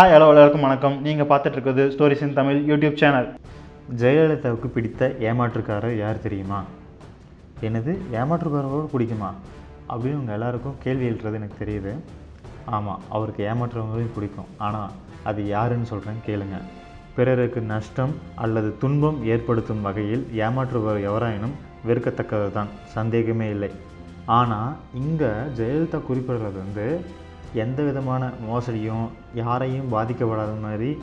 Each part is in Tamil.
ஹாய் ஹலோ எல்லாருக்கும் வணக்கம். நீங்கள் பார்த்துட்ருக்குது stories in Tamil YouTube channel ஜெயலலிதாவுக்கு பிடித்த ஏமாற்றுக்காரர் யார் தெரியுமா? எனது ஏமாற்றுக்காரரோடு பிடிக்குமா? அப்படின்னு உங்கள் எல்லாருக்கும் கேள்வி எழுறது எனக்கு தெரியுது. ஆமாம் அவருக்கு ஏமாற்றுறவங்களையும் பிடிக்கும். ஆனால் அது யாருன்னு சொல்கிறேன் கேளுங்க. பிறருக்கு நஷ்டம் அல்லது துன்பம் ஏற்படுத்தும் வகையில் ஏமாற்றுபவர் எவராயினும் வெறுக்கத்தக்கது தான் சந்தேகமே இல்லை. ஆனால் இங்கே ஜெயலலிதா குறிப்பிடுறது வந்து எந்த விதமான மோசடியும் யாரையும் பாதிக்கப்படாத மாதிரி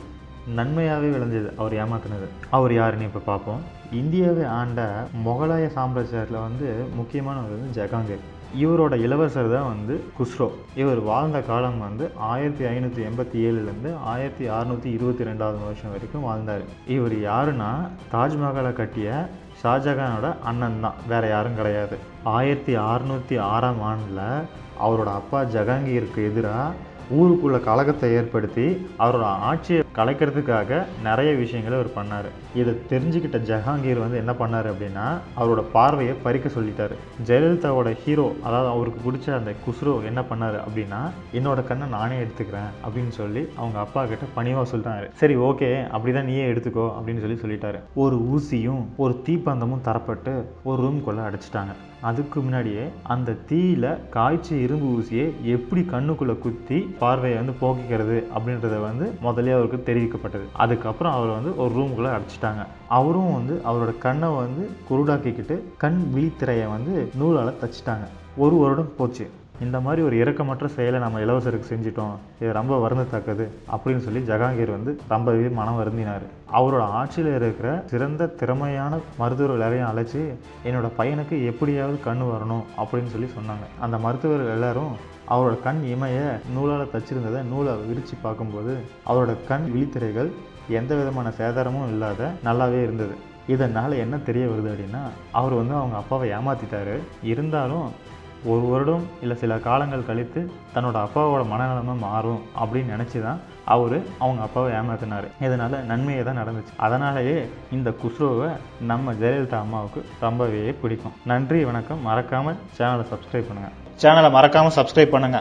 நன்மையாகவே விளைஞ்சது. அவர் ஏமாத்தினது. அவர் யாருன்னு இப்போ பார்ப்போம் இந்தியாவை ஆண்ட முகலாய சாம்ராஜ்யத்தில் வந்து முக்கியமானவர் வந்து ஜஹாங்கீர் இவரோட இளவரசர் தான் வந்து குஸ்ரோ. இவர் வாழ்ந்த காலம் வந்து ஆயிரத்தி ஐநூற்றி எண்பத்தி ஏழுலேருந்து ஆயிரத்தி அறநூற்றி இருபத்தி ரெண்டாவது வருஷம் வரைக்கும் வாழ்ந்தார். இவர் யாருன்னா தாஜ்மஹாலை கட்டிய ஷாஜகானோட அண்ணன் தான். வேற யாரும் கிடையாது. ஆயிரத்தி அறநூற்றி ஆறாம் ஆண்டில் அவரோட அப்பா ஜஹாங்கீருக்கு எதிராக ஊருக்குள்ள கழகத்தை ஏற்படுத்தி அவரோட ஆட்சியை கலைக்கிறதுக்காக நிறைய விஷயங்களை அவர் பண்ணார். இதை தெரிஞ்சுக்கிட்ட ஜஹாங்கீர் வந்து என்ன பண்ணார் அப்படின்னா அவரோட பார்வையை பறிக்க சொல்லிட்டார். ஜெயலலிதாவோட ஹீரோ அதாவது அவருக்கு பிடிச்ச அந்த குஸ்ரோ என்ன பண்ணார் அப்படின்னா என்னோட கண்ணை நானே எடுத்துக்கிறேன் அப்படின்னு சொல்லி அவங்க அப்பா கிட்ட பணிவாக சொல்லிட்டாரு சரி ஓகே அப்படிதான் நீயே எடுத்துக்கோ அப்படின்னு சொல்லி சொல்லிட்டாரு. ஒரு ஊசியும் ஒரு தீப்பந்தமும் தரப்பட்டு ஒரு ரூம்குள்ளே அடைச்சிட்டாங்க. அதுக்கு முன்னாடியே அந்த தீயில காய்ச்சி இரும்பு ஊசியை எப்படி கண்ணுக்குள்ள குத்தி பார்வையை வந்து போக்கிக்கிறது அப்படின்றத வந்து முதலே அவருக்கு தெரிவிக்கப்பட்டது. அதுக்கப்புறம் அவர் வந்து ஒரு ரூமுக்குள்ள அடைச்சிட்டாங்க. அவரும் வந்து அவரோட கண்ணை வந்து குருடாக்கிக்கிட்டு கண் விழித்திரையை வந்து நூலால் தச்சிட்டாங்க. ஒரு வருடம் போச்சு. இந்த மாதிரி ஒரு இறக்கமற்ற செயலை நம்ம இளவரசருக்கு செஞ்சிட்டோம். இது ரொம்ப வருந்தத்தக்கது அப்படின்னு சொல்லி ஜஹாங்கீர் வந்து ரொம்பவே மனம் வருந்தினார். அவரோட ஆட்சியில் இருக்கிற சிறந்த திறமையான மருத்துவர் எல்லாரையும் அழைச்சி என்னோட பையனுக்கு எப்படியாவது கண் வரணும் அப்படின்னு சொல்லி சொன்னாங்க. அந்த மருத்துவர்கள் எல்லாரும் அவரோட கண் இமையை நூலால் தச்சிருந்ததை நூலை விரித்து பார்க்கும்போது அவரோட கண் விழித்திரைகள் எந்த விதமான சேதாரமும் இல்லாத நல்லாவே இருந்தது. இதனால் என்ன தெரிய வருது அப்படின்னா அவர் வந்து அவங்க அப்பாவை ஏமாற்றிட்டாரு இருந்தாலும் ஒரு வருடம் இல்லை சில காலங்கள் கழித்து தன்னோட அப்பாவோட மனநிலைமை மாறும் அப்படின்னு நினச்சி தான் அவர் அவங்க அப்பாவை ஏமாத்தினார். இதனால் நன்மையே தான் நடந்துச்சு. அதனாலேயே இந்த குஸ்ரோவை நம்ம ஜெயலலிதா அம்மாவுக்கு ரொம்பவே பிடிக்கும். நன்றி வணக்கம். மறக்காமல் சேனலை சப்ஸ்கிரைப் பண்ணுங்கள் சேனலை மறக்காமல் சப்ஸ்கிரைப் பண்ணுங்கள்